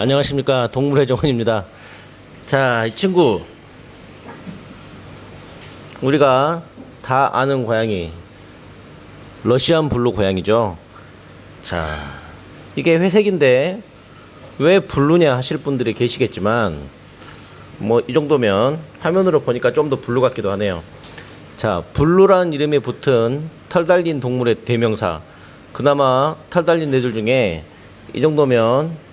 안녕하십니까. 동물의 정원입니다. 자 이 친구. 우리가 다 아는 고양이. 러시안 블루 고양이죠. 자 이게 회색인데 왜 블루냐 하실 분들이 계시겠지만 뭐 이 정도면 화면으로 보니까 좀 더 블루 같기도 하네요. 자 블루라는 이름이 붙은 털 달린 동물의 대명사. 그나마 털 달린 애들 중에 이 정도면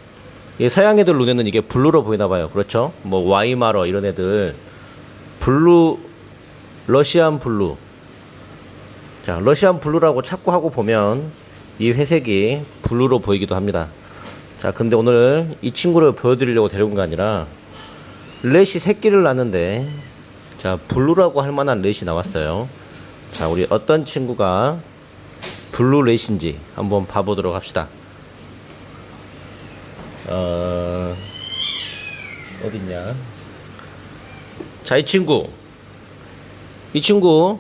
이 서양 애들 눈에는 이게 블루로 보이나 봐요. 그렇죠? 뭐 와이마러 이런 애들 블루 러시안 블루. 자, 러시안 블루라고 찾고 하고 보면 이 회색이 블루로 보이기도 합니다. 자, 근데 오늘 이 친구를 보여드리려고 데려온 게 아니라 렛이 새끼를 낳는데 자, 블루라고 할 만한 렛이 나왔어요. 자, 우리 어떤 친구가 블루 렛인지 한번 봐보도록 합시다. 어, 어딨냐? 자, 이 친구. 이 친구,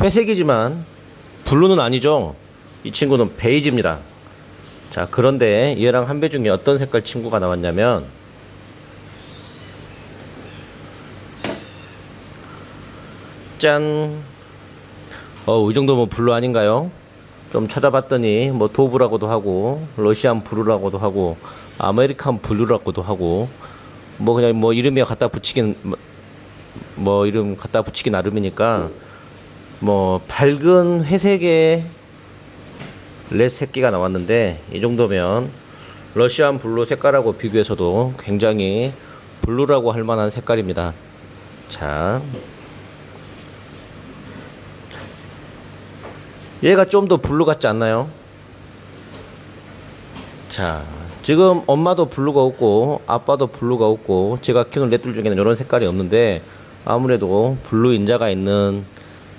회색이지만, 블루는 아니죠? 이 친구는 베이지입니다. 자, 그런데 얘랑 한 배 중에 어떤 색깔 친구가 나왔냐면, 짠! 어, 이 정도면 블루 아닌가요? 좀 찾아봤더니 뭐 도브라고도 하고 러시안 블루라고도 하고 아메리칸 블루라고도 하고 뭐 그냥 뭐 이름에 갖다 붙이긴 뭐- 뭐 이름 갖다 붙이기 나름이니까 뭐 밝은 회색의 레 새끼가 나왔는데 이 정도면 러시안 블루 색깔하고 비교해서도 굉장히 블루라고 할 만한 색깔입니다. 자, 얘가 좀 더 블루 같지 않나요? 자, 지금 엄마도 블루가 없고 아빠도 블루가 없고 제가 키우는 렛들 중에는 이런 색깔이 없는데 아무래도 블루 인자가 있는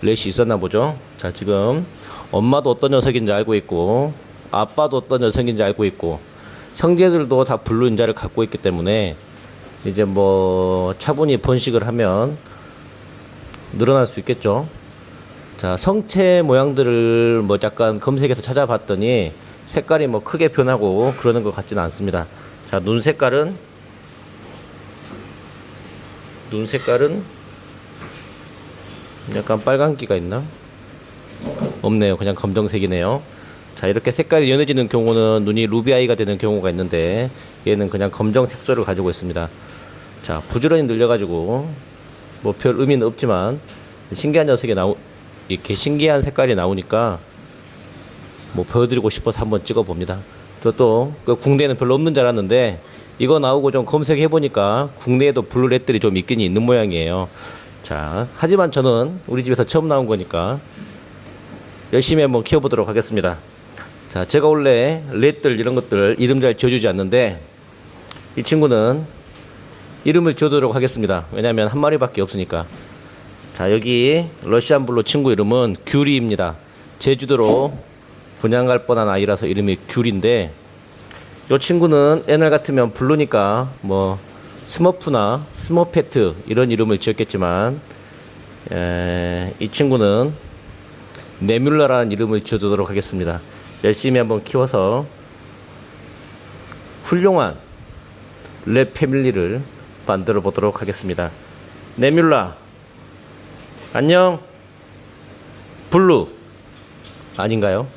렛이 있었나 보죠. 자, 지금 엄마도 어떤 녀석인지 알고 있고 아빠도 어떤 녀석인지 알고 있고 형제들도 다 블루 인자를 갖고 있기 때문에 이제 뭐 차분히 번식을 하면 늘어날 수 있겠죠. 자, 성체 모양들을 뭐 약간 검색해서 찾아봤더니 색깔이 뭐 크게 변하고 그러는 것 같지는 않습니다. 자, 눈 색깔은 눈 색깔은 약간 빨간기가 있나? 없네요. 그냥 검정색이네요. 자, 이렇게 색깔이 연해지는 경우는 눈이 루비아이가 되는 경우가 있는데 얘는 그냥 검정 색소를 가지고 있습니다. 자, 부지런히 늘려가지고 뭐 별 의미는 없지만 신기한 녀석이 나오 이렇게 신기한 색깔이 나오니까 뭐 보여드리고 싶어서 한번 찍어봅니다. 저또 그 국내에는 별로 없는 줄 알았는데 이거 나오고 좀 검색해 보니까 국내에도 블루렛들이 좀 있긴 있는 모양이에요. 자, 하지만 저는 우리 집에서 처음 나온 거니까 열심히 한번 키워보도록 하겠습니다. 자, 제가 원래 렛들 이런 것들 이름 잘 지어주지 않는데 이 친구는 이름을 지어도록 하겠습니다. 왜냐하면 한 마리밖에 없으니까. 자 여기 러시안 블루 친구 이름은 귤이입니다. 제주도로 분양 갈 뻔한 아이라서 이름이 귤인데 이 친구는 옛날 같으면 블루니까 뭐 스머프나 스머페트 이런 이름을 지었겠지만 에, 이 친구는 네뮬라라는 이름을 지어주도록 하겠습니다. 열심히 한번 키워서 훌륭한 랩 패밀리를 만들어 보도록 하겠습니다. 네뮬라 안녕 블루 아닌가요?